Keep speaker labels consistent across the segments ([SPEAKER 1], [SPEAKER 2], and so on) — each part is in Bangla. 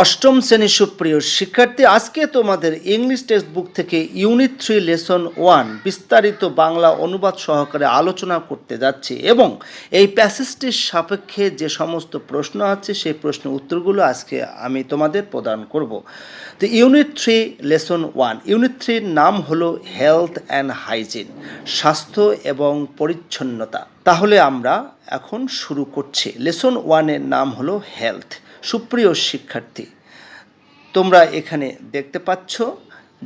[SPEAKER 1] অষ্টম শ্রেণির সুপ্রিয় শিক্ষার্থী, আজকে তোমাদের ইংলিশ টেক্সট বুক থেকে ইউনিট থ্রি লেসন ওয়ান বিস্তারিত বাংলা অনুবাদ সহকারে আলোচনা করতে যাচ্ছি এবং এই প্যাসেজটির সাপেক্ষে যে সমস্ত প্রশ্ন আছে, সেই প্রশ্ন উত্তরগুলো আজকে আমি তোমাদের প্রদান করব। তো unit three lesson one unit থ্রির নাম হলো হেলথ অ্যান্ড হাইজিন স্বাস্থ্য এবং পরিচ্ছন্নতা। তাহলে আমরা এখন শুরু করছি। লেসন ওয়ানের নাম হলো হেলথ সুপ্রিয় শিক্ষার্থী, তোমরা এখানে দেখতে পাচ্ছ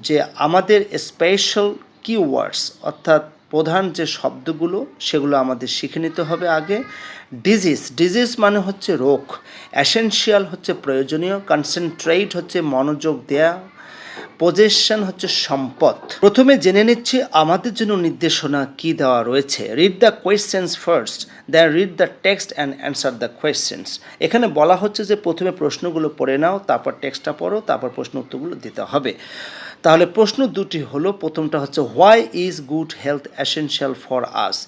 [SPEAKER 1] যে আমাদের স্পেশাল কিওয়ার্ডস অর্থাৎ প্রধান যে শব্দগুলো, সেগুলো আমাদের শিখে নিতে হবে আগে। ডিজিজ ডিজিজ মানে হচ্ছে রোগ। অ্যাসেনশিয়াল হচ্ছে প্রয়োজনীয়। কনসেন্ট্রেট হচ্ছে মনোযোগ দেয়া। পজেশন হচ্ছে সম্পদ। প্রথমে জেনে নিচ্ছি আমাদের জন্য নির্দেশনা কি দেওয়া রয়েছে। Read the questions first then read the text and answer the questions এখানে বলা হচ্ছে যে প্রথমে প্রশ্নগুলো পড়ে নাও, তারপর টেক্সটটা পড়ো, তারপর প্রশ্ন উত্তরগুলো দিতে হবে। তাহলে প্রশ্ন দুটি হলো, প্রথমটা হচ্ছে why is good health essential for us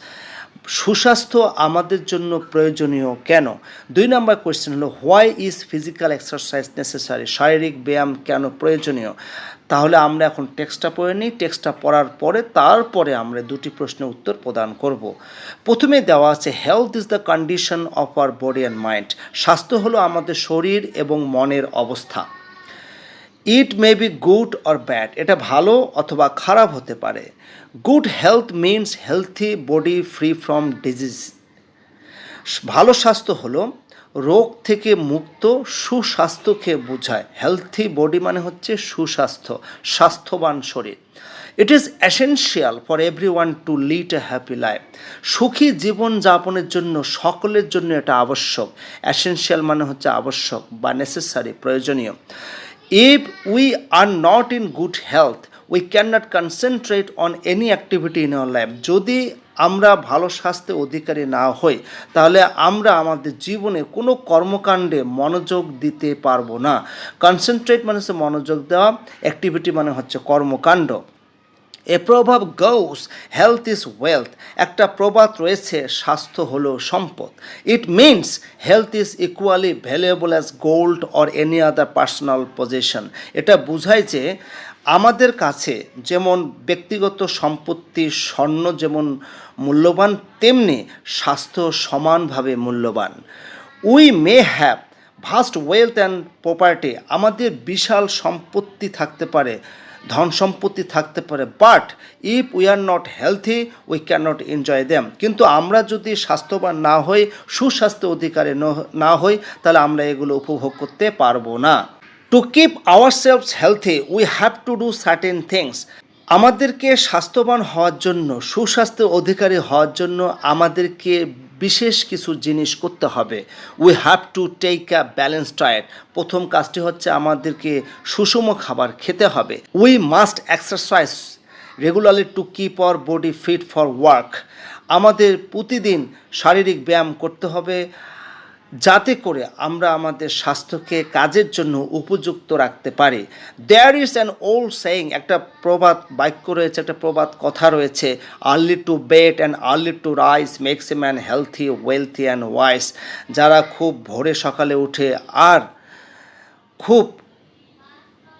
[SPEAKER 1] সুস্বাস্থ্য আমাদের জন্য প্রয়োজনীয় কেন? দুই নম্বর কোয়েশ্চেন হলো why is physical exercise necessary শারীরিক ব্যায়াম কেন প্রয়োজনীয়? তাহলে আমরা এখন টেক্সটটা পড়ে নিই। টেক্সটটা পড়ার পরে তারপরে আমরা দুটি প্রশ্নের উত্তর প্রদান করব। প্রথমে দেওয়া আছে health is the condition of our body and mind স্বাস্থ্য হলো আমাদের শরীর এবং মনের অবস্থা। It may be good or bad এটা ভালো অথবা খারাপ হতে পারে। Good health means healthy body free from disease ভালো স্বাস্থ্য হলো রোগ থেকে মুক্ত সুস্বাস্থ্যকে বোঝায়। হেলথি বডি মানে হচ্ছে সুস্বাস্থ্য, স্বাস্থ্যবান শরীর। It is essential for every one to lead a happy life সুখী জীবন যাপনের জন্য, সকলের জন্য এটা আবশ্যক। অ্যাসেনশিয়াল মানে হচ্ছে আবশ্যক বা নেসেসারি প্রয়োজনীয়। If we are not in good health, we cannot concentrate on any activity in our life. যদি আমরা ভালো স্বাস্থ্যের অধিকারী না হই তাহলে আমরা আমাদের জীবনে কোনো কর্মকাণ্ডে মনোযোগ দিতে পারব না কনসেন্ট্রেট মানে হচ্ছে মনোযোগ দেওয়া অ্যাক্টিভিটি মানে হচ্ছে কর্মকাণ্ড এ প্রভাব গৌস হেলথ ইজ ওয়েলথ একটা প্রবাদ রয়েছে, স্বাস্থ্য হলো সম্পদ। It means health is equally valuable as gold or any other personal position এটা বোঝায় যে আমাদের কাছে যেমন ব্যক্তিগত সম্পত্তি, স্বর্ণ যেমন মূল্যবান, তেমনি স্বাস্থ্য সমানভাবে মূল্যবান। We may have vast wealth and property আমাদের বিশাল সম্পত্তি থাকতে পারে। ধন সম্পত্তি থাকতে পারে but if we are not healthy we can not enjoy them কিন্তু আমরা যদি স্বাস্থ্যবান না হই, সুস্বাস্থ্য অধিকারে না হই, তাহলে আমরা এগুলো উপভোগ করতে পারব না। To keep our selves healthy we have to do certain things আমাদেরকে স্বাস্থ্যবান হওয়ার জন্য, সুস্বাস্থ্য অধিকারী হওয়ার জন্য আমাদেরকে বিশেষ কিছু জিনিস করতে হবে। We have to take a balance diet প্রথম কাজটি হচ্ছে আমাদেরকে সুষম খাবার খেতে হবে। We must exercise regularly to keep our body fit for work আমাদের প্রতিদিন শারীরিক ব্যায়াম করতে হবে। যাতে করে আমরা আমাদের স্বাস্থ্যকে কাজের জন্য উপযুক্ত রাখতে পারি। There is an old saying একটা প্রবাদ বাক্য রয়েছে, একটা প্রবাদ কথা রয়েছে early to bed and early to rise makes a man healthy wealthy and wise যারা খুব ভোরে সকালে উঠে আর খুব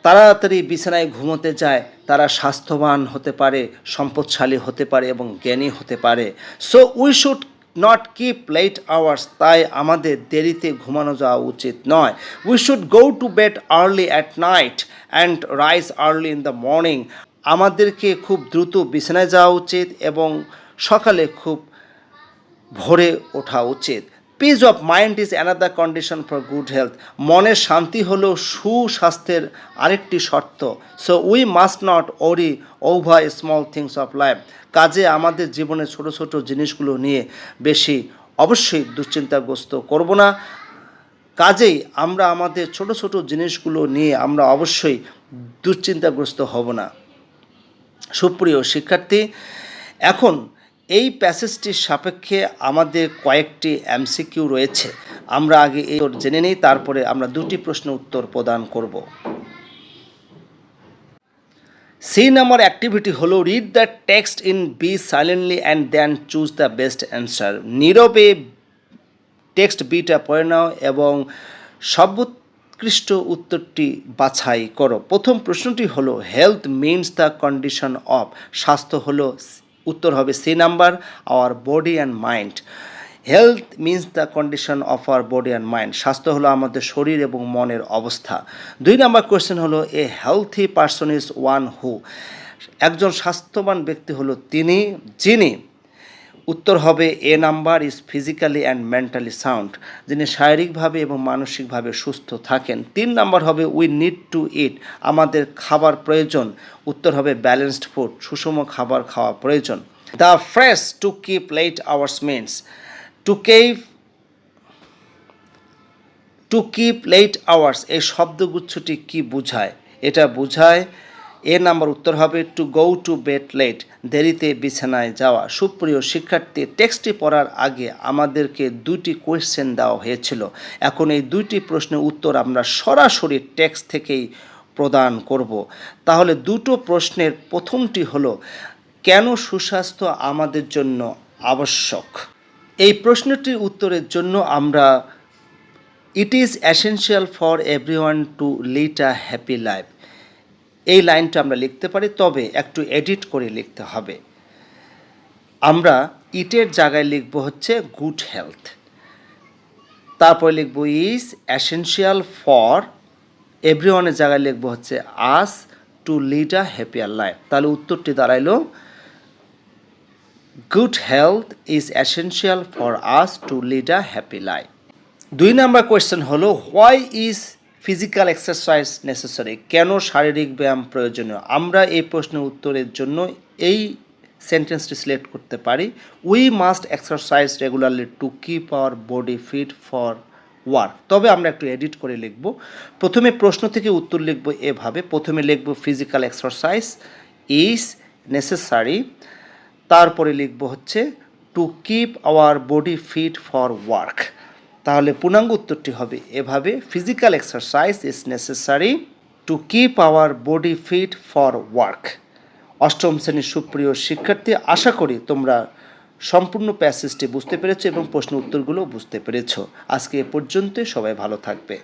[SPEAKER 1] তাড়াতাড়ি বিছানায় ঘুমোতে যায়, তারা স্বাস্থ্যবান হতে পারে, সম্পদশালী হতে পারে এবং জ্ঞানী হতে পারে। So we should not keep late hours তাই আমাদের দেরিতে ঘুমানো যাওয়া উচিত নয়। We should go to bed early at night and rise early in the morning আমাদেরকে খুব দ্রুত বিছানায় যাওয়া উচিত এবং সকালে খুব ভোরে ওঠা উচিত। Peace of mind is another condition for good health মনের শান্তি হলো সুস্বাস্থ্যের আরেকটি শর্ত। So we must not worry over small things of life কাজে আমাদের জীবনে ছোট ছোট জিনিসগুলো নিয়ে বেশি অবশ্যই দুশ্চিন্তাগ্রস্ত করব না। কাজেই আমরা আমাদের ছোট ছোট জিনিসগুলো নিয়ে আমরা অবশ্যই দুশ্চিন্তাগ্রস্ত হব না। সুপ্রিয় শিক্ষার্থী, এখন এই প্যাসেজটির সাপেক্ষে আমাদের কয়েকটি এমসিকিউ রয়েছে। আমরা আগে এই জেনে নিই, তারপরে আমরা দুটি প্রশ্ন উত্তর প্রদান করব। সি নাম্বার অ্যাক্টিভিটি হলো read the text in B silently and then choose the best answer নীরবে টেক্সট বিটা পড়ে নাও এবং সর্বোৎকৃষ্ট উত্তরটি বাছাই করো। প্রথম প্রশ্নটি হলো health means the condition of স্বাস্থ্য হলো উত্তর হবে C number our body and mind health means the condition of our body and mind স্বাস্থ্য হলো আমাদের শরীর এবং মনের অবস্থা। দুই নাম্বার কোয়েশ্চেন হলো a healthy person is one who একজন স্বাস্থ্যবান ব্যক্তি হলো তিনি, যিনি উত্তর হবে, A number is physically and mentally sound যিনি শারীরিকভাবে এবং মানসিকভাবে সুস্থ থাকেন। তিন নাম্বার হবে উই নিড টু ইট আমাদের খাবার প্রয়োজন। উত্তর হবে ব্যালেন্সড ফুড সুষম খাবার খাওয়া প্রয়োজন। The phrase to keep late hours means to keep to keep late hours এই শব্দগুচ্ছটি কি বোঝায়? এটা বোঝায় এ নাম্বার উত্তর হবে to go to bed late দেরিতে বিছানায় যাওয়া। সুপ্রিয় শিক্ষার্থী টেক্সটটি পড়ার আগে আমাদেরকে দুটি কোয়েশ্চেন দেওয়া হয়েছিল। এখন এই দুইটি প্রশ্নের উত্তর আমরা সরাসরি টেক্সট থেকেই প্রদান করব। তাহলে দুটো প্রশ্নের প্রথমটি হলো, কেন সুস্বাস্থ্য আমাদের জন্য আবশ্যক? এই প্রশ্নটির উত্তরের জন্য আমরা it is essential for everyone to lead a happy life এই লাইনটা আমরা লিখতে পারি, তবে একটু এডিট করে লিখতে হবে। আমরা ইটের জায়গায় লিখব হচ্ছে গুড হেলথ তারপরে লিখব ইজ অ্যাসেনশিয়াল ফর এভরিওয়ানের জায়গায় লিখব হচ্ছে us to lead a happier life তাহলে উত্তরটি দাঁড়াইলো good health is essential for us to lead a happy life দুই নাম্বার কোয়েশ্চেন হলো why is physical exercise necessary কেন শারীরিক ব্যায়াম প্রয়োজনীয়? আমরা এই প্রশ্নের উত্তরের জন্য এই সেন্টেন্সটি সিলেক্ট করতে পারি। We must exercise regularly to keep our body fit for work তবে আমরা একটু এডিট করে লিখব। প্রথমে প্রশ্ন থেকে উত্তর লিখব এভাবে। প্রথমে লিখব ফিজিক্যাল এক্সারসাইজ ইজ নেসেসারি তারপরে লিখব হচ্ছে to keep our body fit for work তাহলে পূর্ণাঙ্গ উত্তরটি হবে। এভাবে physical exercise is necessary to keep our body fit for work অষ্টম শ্রেণির সুপ্রিয় শিক্ষার্থী, আশা করি তোমরা সম্পূর্ণ প্যাসেজটি বুঝতে পেরেছ এবং প্রশ্ন উত্তরগুলো বুঝতে পেরেছ। আজকে এ পর্যন্ত সবাই ভালো থাকবে।